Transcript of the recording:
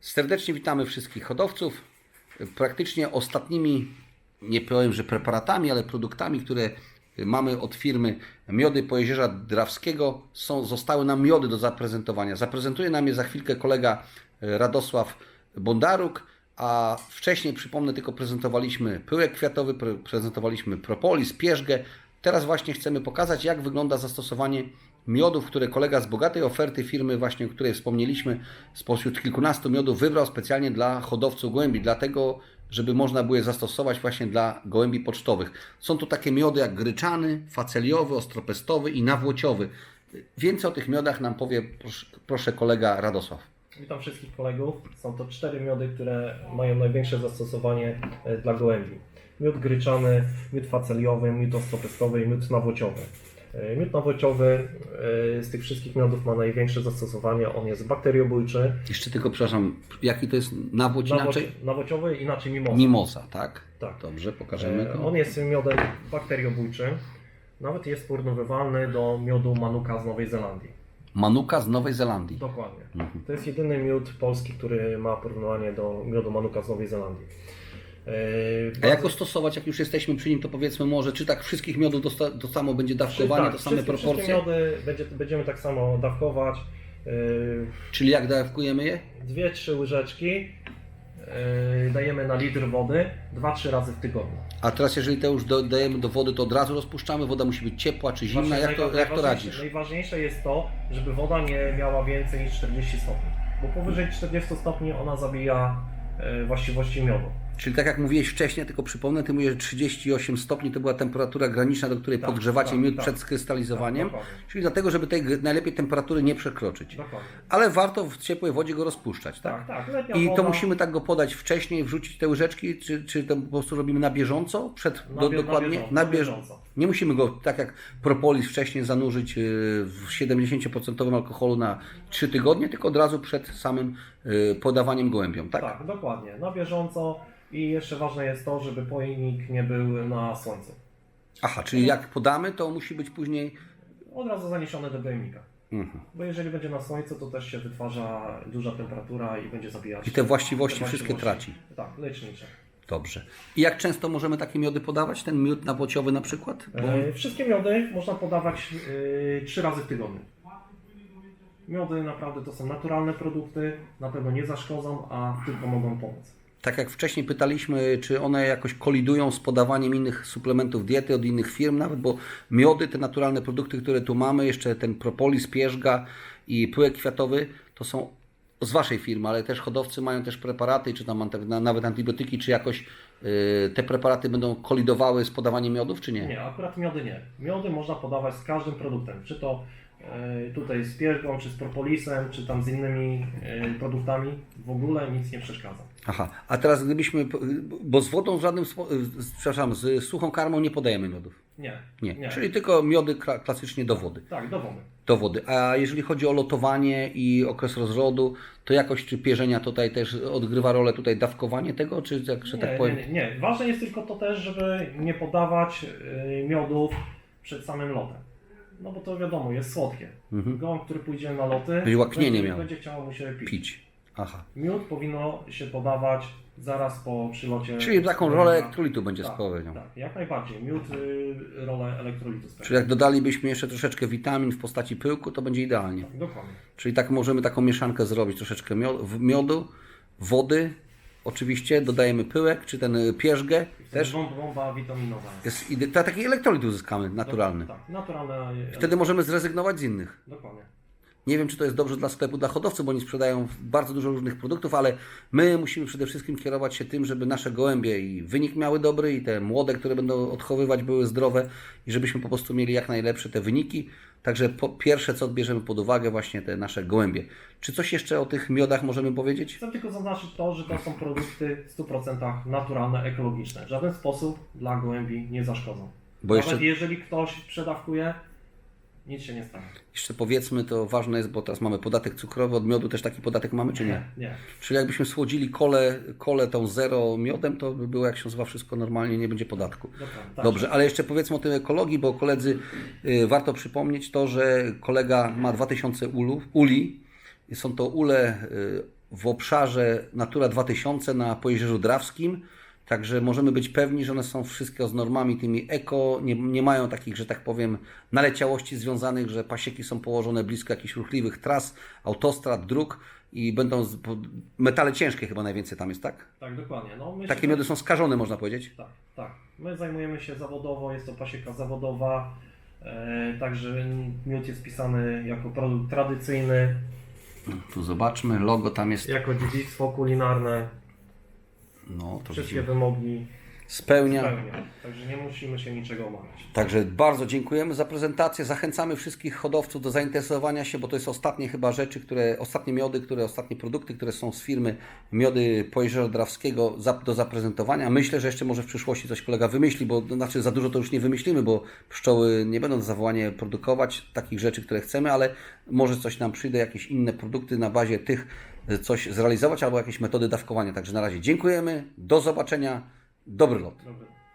Serdecznie witamy wszystkich hodowców. Praktycznie ostatnimi, nie powiem, że preparatami, ale produktami, które mamy od firmy Miody Pojezierza Drawskiego, są, zostały nam miody do zaprezentowania. Zaprezentuje nam je za chwilkę kolega e, Radosław Bondaruk, a wcześniej, przypomnę, tylko prezentowaliśmy pyłek kwiatowy, pre- prezentowaliśmy propolis, pierzgę. Teraz właśnie chcemy pokazać, jak wygląda zastosowanie miodów, które kolega z bogatej oferty firmy, właśnie o której wspomnieliśmy, spośród kilkunastu miodów wybrał specjalnie dla hodowców gołębi, dlatego, żeby można było je zastosować właśnie dla gołębi pocztowych. Są to takie miody jak gryczany, faceliowy, ostropestowy i nawłociowy. Więcej o tych miodach nam powie, proszę, proszę kolega Radosław. Witam wszystkich kolegów. Są to cztery miody, które mają największe zastosowanie e, dla gołębi. Miód gryczany, miód faceliowy, miód ostropestowy i miód nawłociowy. E, Miód nawłociowy e, z tych wszystkich miodów ma największe zastosowanie. On jest bakteriobójczy. Jeszcze tylko, przepraszam, jaki to jest nawłoć inaczej? Nawłociowy inaczej mimosa. Mimosa, tak? Tak. Dobrze, pokażemy E, go. On jest miodem bakteriobójczym. Nawet jest porównywalny do miodu Manuka z Nowej Zelandii. Manuka z Nowej Zelandii. Dokładnie. Mhm. To jest jedyny miód polski, który ma porównanie do miodu Manuka z Nowej Zelandii. Yy, A jak go stosować, jak już jesteśmy przy nim, to powiedzmy może, czy tak wszystkich miodów to, to samo będzie dawkowanie, tak, to same wszystkie- proporcje? Wszystkie miody będzie, będziemy tak samo dawkować. Yy, Czyli jak dawkujemy je? Dwie, trzy łyżeczki yy, dajemy na litr wody 2-3 razy w tygodniu. A teraz jeżeli to już dodajemy do wody, to od razu rozpuszczamy, woda musi być ciepła czy zimna, Właśnie jak to, jak to radzisz? Najważniejsze jest to, żeby woda nie miała więcej niż 40 stopni. Bo powyżej 40 stopni ona zabija właściwości miodu. Czyli tak jak mówiłeś wcześniej, tylko przypomnę, ty mówisz, że 38 stopni to była temperatura graniczna, do której Tak, podgrzewacie tak, miód tak. przed skrystalizowaniem, Tak, dokładnie. czyli dlatego, żeby tej najlepiej temperatury nie przekroczyć. Dokładnie. Ale warto w ciepłej wodzie go rozpuszczać, tak? Tak, tak. I woda, to musimy tak go podać wcześniej, wrzucić te łyżeczki, czy, czy to po prostu robimy na bieżąco? Przed, Na do, bie- na dokładnie? bieżąco, na bieżąco. Nie musimy go, tak jak propolis wcześniej, zanurzyć yy, w 70% alkoholu na 3 tygodnie, tylko od razu przed samym yy, podawaniem gołębiom, tak? Tak, dokładnie, na bieżąco i jeszcze ważne jest to, żeby pojemnik nie był na słońcu. Aha, czyli jak podamy, to musi być później... Od razu zaniesiony do pojemnika. Mhm. Bo jeżeli będzie na słońcu, to też się wytwarza duża temperatura i będzie zabijać. I te właściwości te wszystkie traci. Tak, lecznicze. Dobrze. I jak często możemy takie miody podawać? Ten miód nawłociowy na przykład? Bo... E, wszystkie miody można podawać e, trzy razy w tygodniu. Miody naprawdę to są naturalne produkty, na pewno nie zaszkodzą, a tylko mogą pomóc. Tak jak wcześniej pytaliśmy, czy one jakoś kolidują z podawaniem innych suplementów diety od innych firm nawet, bo miody, te naturalne produkty, które tu mamy, jeszcze ten propolis, pierzga i pyłek kwiatowy, to są z Waszej firmy, ale też hodowcy mają też preparaty, czy tam nawet antybiotyki, czy jakoś y, te preparaty będą kolidowały z podawaniem miodów, czy nie? Nie, akurat miody nie. Miody można podawać z każdym produktem, czy to tutaj z piergą, czy z propolisem, czy tam z innymi e, produktami. W ogóle nic nie przeszkadza. Aha, a teraz gdybyśmy, bo z wodą w żadnym, z, przepraszam, z suchą karmą nie podajemy miodów. Nie. Nie, Nie. czyli tylko miody kla- klasycznie do wody. Tak, do wody. do wody. A jeżeli chodzi o lotowanie i okres rozrodu, to jakość czy pierzenia tutaj też odgrywa rolę tutaj dawkowanie tego, czy jak, że tak nie, powiem? nie, nie, nie. Ważne jest tylko to też, żeby nie podawać e, miodów przed samym lotem. No bo to wiadomo, jest słodkie. Mhm. Gołąb, który pójdzie na loty, Będzie łaknienie będzie, miał. będzie chciało mu się pić. Pić. Aha. Miód powinno się podawać zaraz po przylocie. Czyli taką rolę elektrolitu będzie tak, spełniał. Tak, jak najbardziej. Miód y, rolę elektrolitu spełnia. Czyli jak dodalibyśmy jeszcze troszeczkę witamin w postaci pyłku, to będzie idealnie. Tak, dokładnie. Czyli tak możemy taką mieszankę zrobić, troszeczkę mio- w- miodu, wody, oczywiście dodajemy pyłek, czy ten y, pierzgę też. Bomba, bomba witaminowa. Jest ide- to taki elektrolit uzyskamy, naturalny. Tak, naturalna. Wtedy możemy zrezygnować z innych. Dokładnie. Nie wiem, czy to jest dobrze dla sklepu, dla hodowców, bo oni sprzedają bardzo dużo różnych produktów, ale my musimy przede wszystkim kierować się tym, żeby nasze gołębie i wynik miały dobry, i te młode, które będą odchowywać, były zdrowe, i żebyśmy po prostu mieli jak najlepsze te wyniki. Także po, pierwsze, co bierzemy pod uwagę, właśnie te nasze gołębie. Czy coś jeszcze o tych miodach możemy powiedzieć? Chcę tylko zaznaczyć to, że to są produkty w 100% naturalne, ekologiczne. W żaden sposób dla gołębi nie zaszkodzą. Bo Nawet jeszcze, jeżeli ktoś przedawkuje, nic się nie stanie. jeszcze powiedzmy, to ważne jest, bo teraz mamy podatek cukrowy, od miodu też taki podatek mamy, czy nie? Nie. Czyli jakbyśmy słodzili kole, kole tą zero miodem, to by było jak się zwa wszystko normalnie, nie będzie podatku. Dokładnie. Tak. Dobrze, ale jeszcze powiedzmy o tej ekologii, bo koledzy, y, warto przypomnieć to, że kolega ma 2000 ulów, uli. Są to ule y, w obszarze Natura 2000 na Pojezierzu Drawskim. Także możemy być pewni, że one są wszystkie z normami tymi eko, nie, nie mają takich, że tak powiem, naleciałości związanych, że pasieki są położone blisko jakichś ruchliwych tras, autostrad, dróg i będą z, metale ciężkie chyba najwięcej tam jest, tak? Tak, dokładnie. No, my Takie się- miody są skażone, można powiedzieć. Tak, tak. My zajmujemy się zawodowo, jest to pasieka zawodowa, e, także miód jest pisany jako produkt tradycyjny, Tu zobaczmy, logo tam jest, jako dziedzictwo kulinarne, no to wszystkie widzimy, wymogi spełnia. spełnia. Także nie musimy się niczego omawiać. Także bardzo dziękujemy za prezentację. Zachęcamy wszystkich hodowców do zainteresowania się, bo to jest ostatnie chyba rzeczy, które, ostatnie miody, które, ostatnie produkty, które są z firmy Miody Pojezierza Drawskiego za, do zaprezentowania. Myślę, że jeszcze może w przyszłości coś kolega wymyśli, bo znaczy za dużo to już nie wymyślimy, bo pszczoły nie będą zawołanie produkować takich rzeczy, które chcemy, ale może coś nam przyjdzie, jakieś inne produkty na bazie tych e, coś zrealizować albo jakieś metody dawkowania. Także na razie dziękujemy, do zobaczenia, dobry lot. Dobry.